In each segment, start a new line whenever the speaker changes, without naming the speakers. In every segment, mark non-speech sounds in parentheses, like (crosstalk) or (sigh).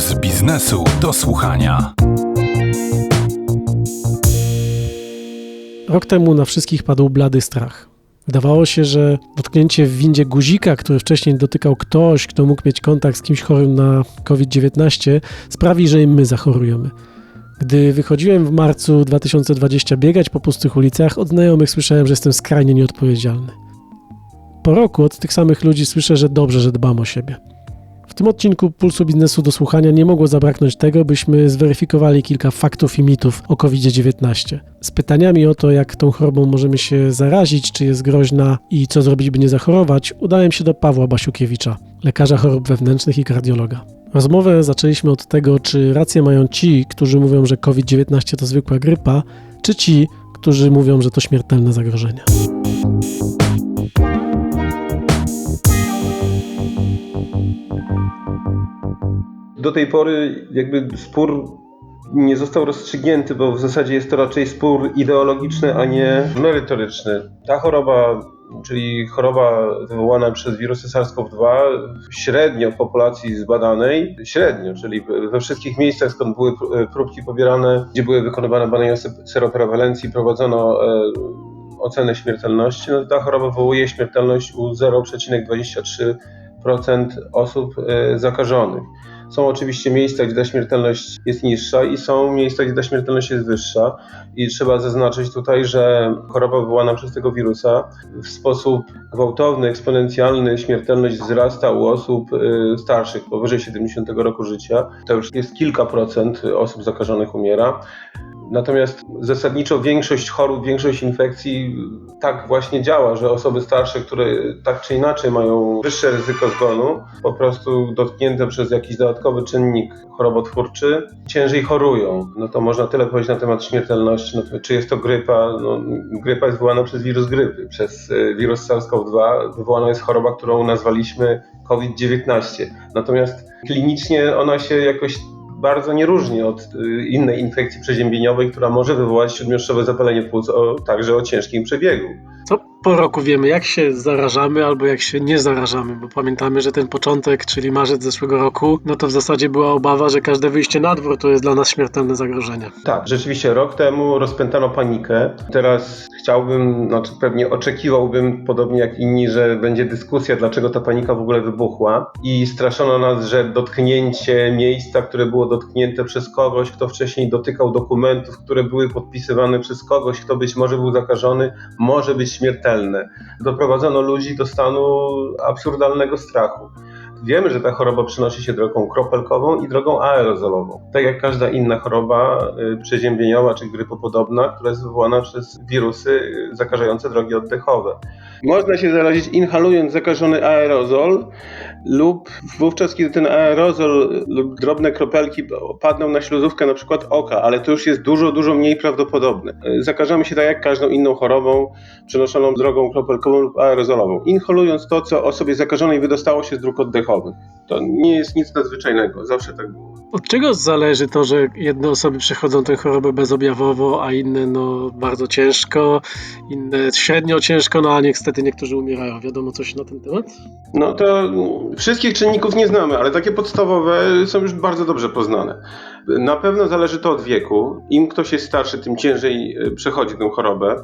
Puls biznesu do słuchania.
Rok temu na wszystkich padł blady strach. Wydawało się, że dotknięcie w windzie guzika, który wcześniej dotykał ktoś, kto mógł mieć kontakt z kimś chorym na COVID-19, sprawi, że i my zachorujemy. Gdy wychodziłem w marcu 2020 biegać po pustych ulicach, od znajomych słyszałem, że jestem skrajnie nieodpowiedzialny. Po roku od tych samych ludzi słyszę, że dobrze, że dbam o siebie. Tym odcinku Pulsu Biznesu do słuchania nie mogło zabraknąć tego, byśmy zweryfikowali kilka faktów i mitów o COVID-19. Z pytaniami o to, jak tą chorobą możemy się zarazić, czy jest groźna i co zrobić, by nie zachorować, udałem się do Pawła Basiukiewicza, lekarza chorób wewnętrznych i kardiologa. Rozmowę zaczęliśmy od tego, czy rację mają ci, którzy mówią, że COVID-19 to zwykła grypa, czy ci, którzy mówią, że to śmiertelne zagrożenie.
Do tej pory jakby spór nie został rozstrzygnięty, bo w zasadzie jest to raczej spór ideologiczny, a nie merytoryczny. Ta choroba, czyli choroba wywołana przez wirusy SARS-CoV-2, średnio w populacji zbadanej, średnio, czyli we wszystkich miejscach, skąd były próbki pobierane, gdzie były wykonywane badania seroprewalencji, prowadzono e, ocenę śmiertelności, no ta choroba wywołuje śmiertelność u 0,23% osób e, zakażonych. Są oczywiście miejsca, gdzie ta śmiertelność jest niższa i są miejsca, gdzie ta śmiertelność jest wyższa. I trzeba zaznaczyć tutaj, że choroba wywołana przez tego wirusa w sposób gwałtowny, eksponencjalny, śmiertelność wzrasta u osób y, starszych, powyżej 70 roku życia. To już jest kilka procent osób zakażonych umiera. Natomiast zasadniczo większość chorób, większość infekcji tak właśnie działa, że osoby starsze, które tak czy inaczej mają wyższe ryzyko zgonu, po prostu dotknięte przez jakiś dodatkowy czynnik chorobotwórczy, ciężej chorują. No to można tyle powiedzieć na temat śmiertelności. No czy jest to grypa? No, grypa jest wywołana przez wirus grypy, przez e, wirus SARS-CoV-2. Wywołana jest choroba, którą nazwaliśmy COVID-19. Natomiast klinicznie ona się jakoś bardzo nie różni od y, innej infekcji przeziębieniowej, która może wywołać śródmieszczowe zapalenie płuc, o, także o ciężkim przebiegu.
Co po roku wiemy, jak się zarażamy albo jak się nie zarażamy, bo pamiętamy, że ten początek, czyli marzec zeszłego roku, no to w zasadzie była obawa, że każde wyjście na dwór to jest dla nas śmiertelne zagrożenie.
Tak, rzeczywiście rok temu rozpętano panikę. Teraz chciałbym, znaczy pewnie oczekiwałbym, podobnie jak inni, że będzie dyskusja, dlaczego ta panika w ogóle wybuchła i straszono nas, że dotknięcie miejsca, które było dotknięte przez kogoś, kto wcześniej dotykał dokumentów, które były podpisywane przez kogoś, kto być może był zakażony, może być śmiertelne. Doprowadzono ludzi do stanu absurdalnego strachu. Wiemy, że ta choroba przenosi się drogą kropelkową i drogą aerozolową. Tak jak każda inna choroba y, przeziębieniowa czy grypopodobna, która jest wywołana przez wirusy zakażające drogi oddechowe. Można się zarazić inhalując zakażony aerozol lub wówczas, kiedy ten aerozol lub drobne kropelki padną na śluzówkę na przykład oka, ale to już jest dużo, dużo mniej prawdopodobne. Zakażamy się tak jak każdą inną chorobą przenoszoną drogą kropelkową lub aerozolową, inhalując to, co osobie zakażonej wydostało się z dróg oddechowych. To nie jest nic nadzwyczajnego, zawsze tak było.
Od czego zależy to, że jedne osoby przechodzą tę chorobę bezobjawowo, a inne no bardzo ciężko, inne średnio ciężko, no a niestety niektórzy umierają. Wiadomo coś na ten temat?
No to wszystkich czynników nie znamy, ale takie podstawowe są już bardzo dobrze poznane. Na pewno zależy to od wieku. Im ktoś jest starszy, tym ciężej e, przechodzi tę chorobę.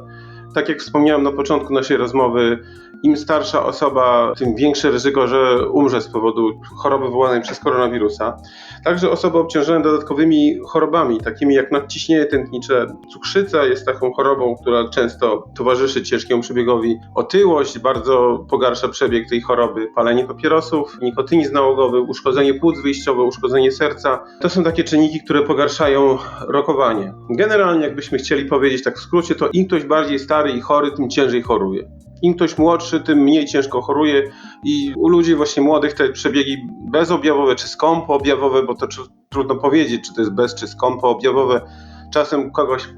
Tak jak wspomniałem na początku naszej rozmowy, im starsza osoba, tym większe ryzyko, że umrze z powodu choroby wywołanej przez koronawirusa. Także osoby obciążone dodatkowymi chorobami, takimi jak nadciśnienie tętnicze. Cukrzyca jest taką chorobą, która często towarzyszy ciężkiemu przebiegowi. Otyłość bardzo pogarsza przebieg tej choroby. Palenie papierosów, nikotynizm nałogowy, uszkodzenie płuc wyjściowe, uszkodzenie serca. To są takie czynniki, które pogarszają rokowanie. Generalnie, jakbyśmy chcieli powiedzieć tak w skrócie, to im ktoś bardziej stary i chory, tym ciężej choruje. Im ktoś młodszy, tym mniej ciężko choruje i u ludzi właśnie młodych te przebiegi bezobjawowe czy skąpo objawowe, bo to trudno powiedzieć, czy to jest bez czy skąpo objawowe. Czasem kogoś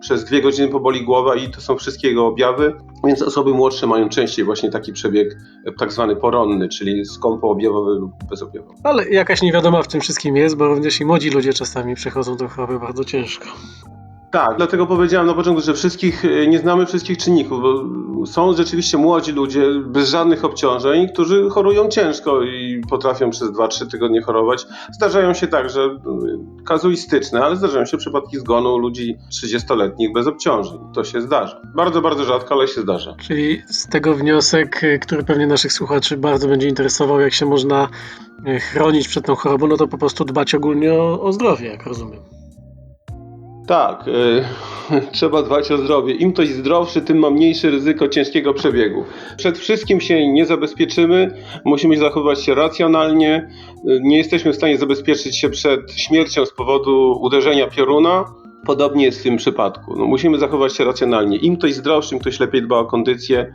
przez dwie godziny poboli głowa i to są wszystkie jego objawy, więc osoby młodsze mają częściej właśnie taki przebieg tak zwany poronny, czyli skąpo objawowy lub bezobjawowy.
Ale jakaś niewiadoma w tym wszystkim jest, bo również i młodzi ludzie czasami przechodzą tę chorobę bardzo ciężko.
Tak, dlatego powiedziałem na początku, że wszystkich e, nie znamy wszystkich czynników, są rzeczywiście młodzi ludzie bez żadnych obciążeń, którzy chorują ciężko i potrafią przez 2-3 tygodnie chorować. Zdarzają się także e, kazuistyczne, ale zdarzają się przypadki zgonu ludzi 30-letnich bez obciążeń. To się zdarza. Bardzo, bardzo rzadko, ale się zdarza.
Czyli z tego wniosek, y, który pewnie naszych słuchaczy bardzo będzie interesował, jak się można chronić przed tą chorobą, no to po prostu dbać ogólnie o, o zdrowie, jak rozumiem.
Tak, e, (laughs) trzeba dbać o zdrowie. Im ktoś zdrowszy, tym ma mniejsze ryzyko ciężkiego przebiegu. Przed wszystkim się nie zabezpieczymy, musimy zachowywać się racjonalnie. E, Nie jesteśmy w stanie zabezpieczyć się przed śmiercią z powodu uderzenia pioruna. Podobnie jest w tym przypadku. No, musimy zachować się racjonalnie. Im ktoś zdrowszy, im ktoś lepiej dba o kondycję,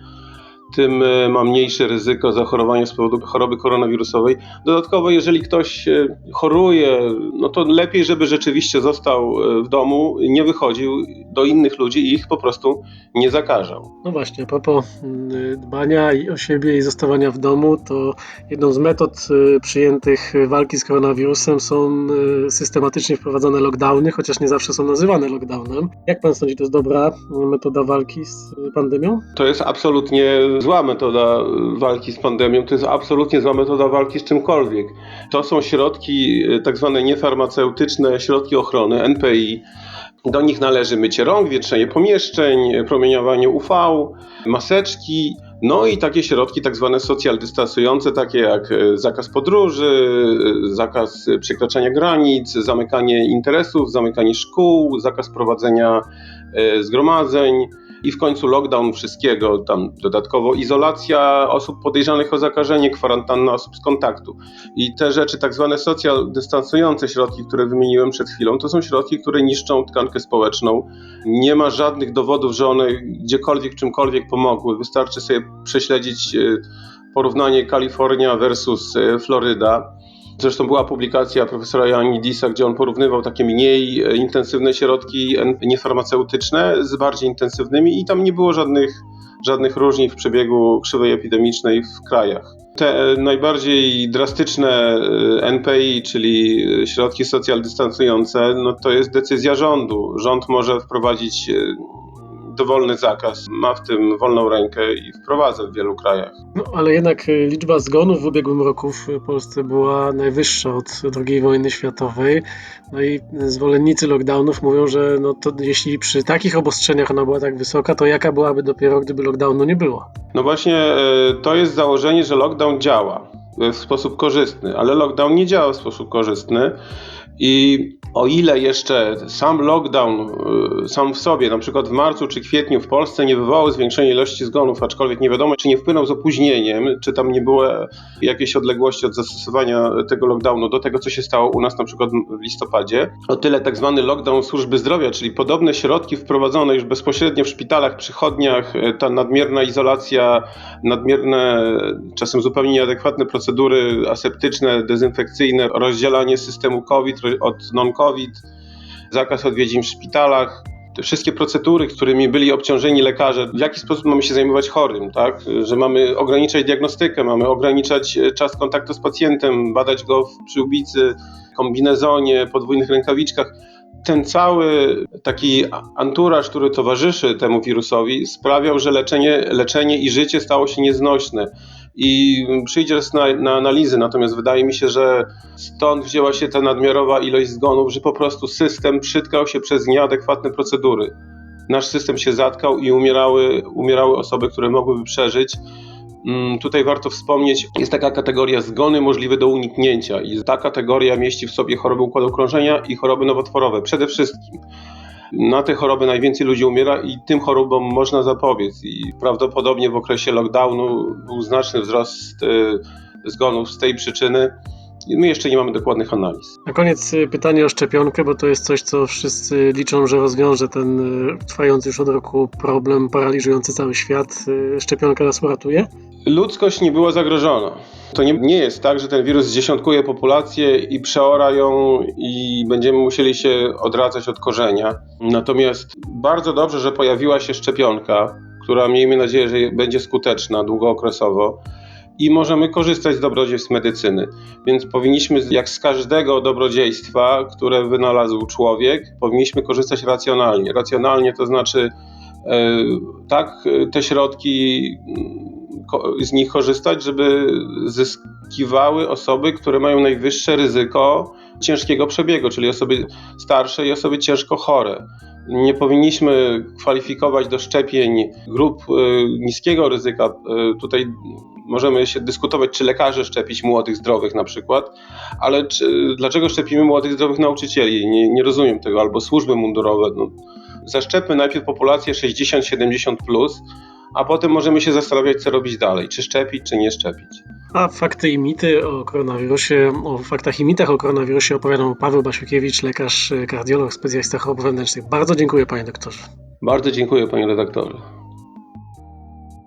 tym e, ma mniejsze ryzyko zachorowania z powodu choroby koronawirusowej. Dodatkowo, jeżeli ktoś e, choruje, no to lepiej, żeby rzeczywiście został e, w domu, nie wychodził do innych ludzi i ich po prostu nie zakażał.
No właśnie, a propos y, dbania i o siebie i zostawania w domu, to jedną z metod przyjętych walki z koronawirusem są systematycznie wprowadzane lockdowny, chociaż nie zawsze są nazywane lockdownem. Jak pan sądzi, to jest dobra y, metoda walki z pandemią?
To jest absolutnie zła metoda walki z pandemią, to jest absolutnie zła metoda walki z czymkolwiek. To są środki e, tak zwane niefarmaceutyczne, środki ochrony, NPI. Do nich należy mycie rąk, wietrzenie pomieszczeń, promieniowanie UV, maseczki, no i takie środki tak zwane social dystansujące, takie jak e, zakaz podróży, e, zakaz przekraczania granic, zamykanie interesów, zamykanie szkół, zakaz prowadzenia zgromadzeń i w końcu lockdown wszystkiego, tam dodatkowo izolacja osób podejrzanych o zakażenie, kwarantanna osób z kontaktu. I te rzeczy, tak zwane social dystansujące środki, które wymieniłem przed chwilą, to są środki, które niszczą tkankę społeczną. Nie ma żadnych dowodów, że one gdziekolwiek, czymkolwiek pomogły. Wystarczy sobie prześledzić e, porównanie Kalifornia versus e, Floryda. Zresztą była publikacja profesora Janidisa, gdzie on porównywał takie mniej e, intensywne środki niefarmaceutyczne z bardziej intensywnymi i tam nie było żadnych, żadnych różnic w przebiegu krzywej epidemicznej w krajach. Te e, najbardziej drastyczne e, NPI, czyli środki social dystansujące, no to jest decyzja rządu. Rząd może wprowadzić dowolny zakaz, ma w tym wolną rękę i wprowadza w wielu krajach.
No, ale jednak y, liczba zgonów w ubiegłym roku w Polsce była najwyższa od II wojny światowej. No i zwolennicy lockdownów mówią, że no to jeśli przy takich obostrzeniach ona była tak wysoka, to jaka byłaby dopiero, gdyby lockdownu nie było?
No właśnie e, to jest założenie, że lockdown działa w sposób korzystny, ale lockdown nie działa w sposób korzystny i o ile jeszcze sam lockdown e, sam w sobie, na przykład w marcu czy kwietniu w Polsce nie wywołał zwiększenia ilości zgonów, aczkolwiek nie wiadomo, czy nie wpłynął z opóźnieniem, czy tam nie było jakiejś odległości od zastosowania tego lockdownu do tego, co się stało u nas na przykład w listopadzie, o tyle tak zwany lockdown służby zdrowia, czyli podobne środki wprowadzone już bezpośrednio w szpitalach, przychodniach, e, ta nadmierna izolacja, nadmierne, czasem zupełnie nieadekwatne procedury aseptyczne, dezynfekcyjne, rozdzielanie systemu COVID od non-COVID, zakaz odwiedzin w szpitalach, te wszystkie procedury, którymi byli obciążeni lekarze, w jaki sposób mamy się zajmować chorym, tak? Że mamy ograniczać diagnostykę, mamy ograniczać e, czas kontaktu z pacjentem, badać go w przyłbicy, kombinezonie, podwójnych rękawiczkach. Ten cały taki anturaż, który towarzyszy temu wirusowi, sprawiał, że leczenie, leczenie i życie stało się nieznośne. I przyjdzie na, na analizy, natomiast wydaje mi się, że stąd wzięła się ta nadmiarowa ilość zgonów, że po prostu system przytkał się przez nieadekwatne procedury. Nasz system się zatkał i umierały, umierały osoby, które mogłyby przeżyć. Mm, Tutaj warto wspomnieć, jest taka kategoria zgony możliwe do uniknięcia i ta kategoria mieści w sobie choroby układu krążenia i choroby nowotworowe przede wszystkim. Na te choroby najwięcej ludzi umiera i tym chorobom można zapobiec i prawdopodobnie w okresie lockdownu był znaczny wzrost y, zgonów z tej przyczyny. My jeszcze nie mamy dokładnych analiz.
Na koniec y, pytanie o szczepionkę, bo to jest coś, co wszyscy liczą, że rozwiąże ten y, trwający już od roku problem paraliżujący cały świat. Szczepionka nas uratuje?
Ludzkość nie była zagrożona. To nie, nie jest tak, że ten wirus zdziesiątkuje populację i przeora ją i będziemy musieli się odradzać od korzenia. Natomiast bardzo dobrze, że pojawiła się szczepionka, która miejmy nadzieję, że będzie skuteczna długookresowo. i możemy korzystać z dobrodziejstw medycyny. Więc powinniśmy, jak z każdego dobrodziejstwa, które wynalazł człowiek, powinniśmy korzystać racjonalnie. Racjonalnie to znaczy, e, tak, te środki, z nich korzystać, żeby zyskiwały osoby, które mają najwyższe ryzyko ciężkiego przebiegu, czyli osoby starsze i osoby ciężko chore. Nie powinniśmy kwalifikować do szczepień grup e, niskiego ryzyka. E, Tutaj możemy się dyskutować, czy lekarzy szczepić młodych, zdrowych na przykład, ale czy, dlaczego szczepimy młodych, zdrowych nauczycieli? Nie, nie rozumiem tego, albo służby mundurowe. No, zaszczepmy najpierw populację 60-70+, plus, a potem możemy się zastanawiać, co robić dalej, czy szczepić, czy nie szczepić.
A fakty i mity o koronawirusie, o faktach i mitach o koronawirusie opowiadał Paweł Basiukiewicz, lekarz, kardiolog, specjalista chorób wewnętrznych. Bardzo dziękuję panie doktorze.
Bardzo dziękuję, panie redaktorze.